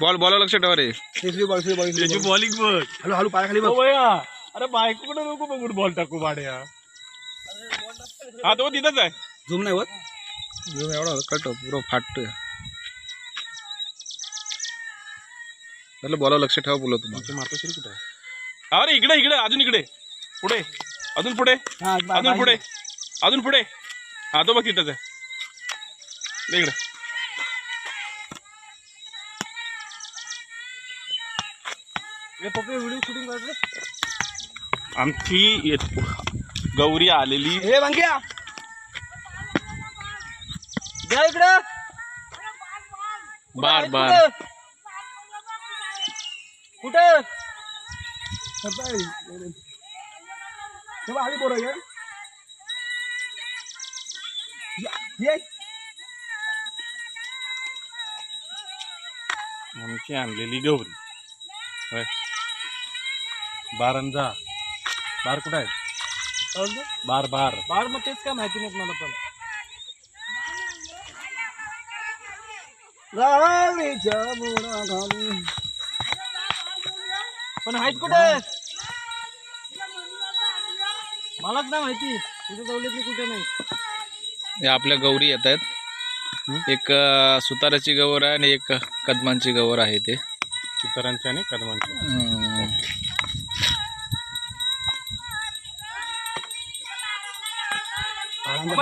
Ball ball लक्ष ठेवा रे. बॉल बॉल त्याची बॉल. बॉलिंग बघ. हॅलो हॅलो पायाखाली बघ. बया अरे बायकोकडे नको बघून बॉल टाकू भाड्या. हा तो तिथंच आहे. झूम नाही होत? जो एवढा कट पुरं फाटतोय. त्याला बॉल लक्ष ठेवा बोलत तुम्हाला. मारतो श्री कुठे? आहे अरे इकडे इकडे अजून इकडे. पुढे अजून पुढे हा अजून पुढे अजून पुढे. हा तो बघ तिथंच आहे. इकडे. पप्पी व्हिडिओ शूटिंग करतो आमची येत- गौरी आलेली हे वांग्या द्या इकडं कुठं बार आहेत बार कुठं? कुठं सकाळी. तेव्हा आली पोरं. या- ये. आमची आणलेली गौरी होय. बार जा बार कुठं आहे? बार बार. बाळ मग तेच काय माहिती नाही मला पण. बुडाखाली. पण आहेत कुठे? मलाच नाही माहिती. तुझ्या दौलतली कुठे नाही? हे आपल्या गौरी येत आहेत. एक सुताराची गौर आहे आणि एक कदमांची गौर आहे ते. सुतारांची आणि कदमांची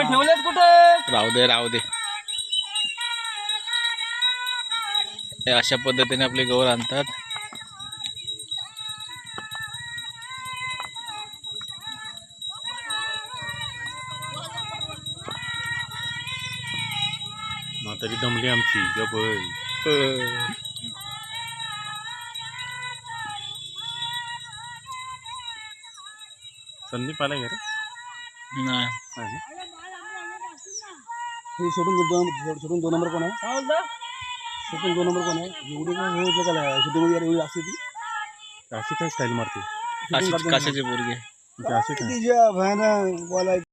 ठेवलेत कुठे? राहू दे राहू दे. हे अशा पद्धतीने आपली गौर आणतात. म्हातारी दमली आमची गबळ संदीप आला घरी? नाही. हे सोडून दोन सोडून दोन नंबर कोण आहे? काय बोलता सोडून दोन नंबर कोण आहे? एवढी काय हे इथलं काय शूटिंग वगैरे एवढी असते ती? अशी काय स्टाईल मारते? कशाची कशाची पोरगी? म्हणजे अशी काय? तिच्या भयानं बोलायचं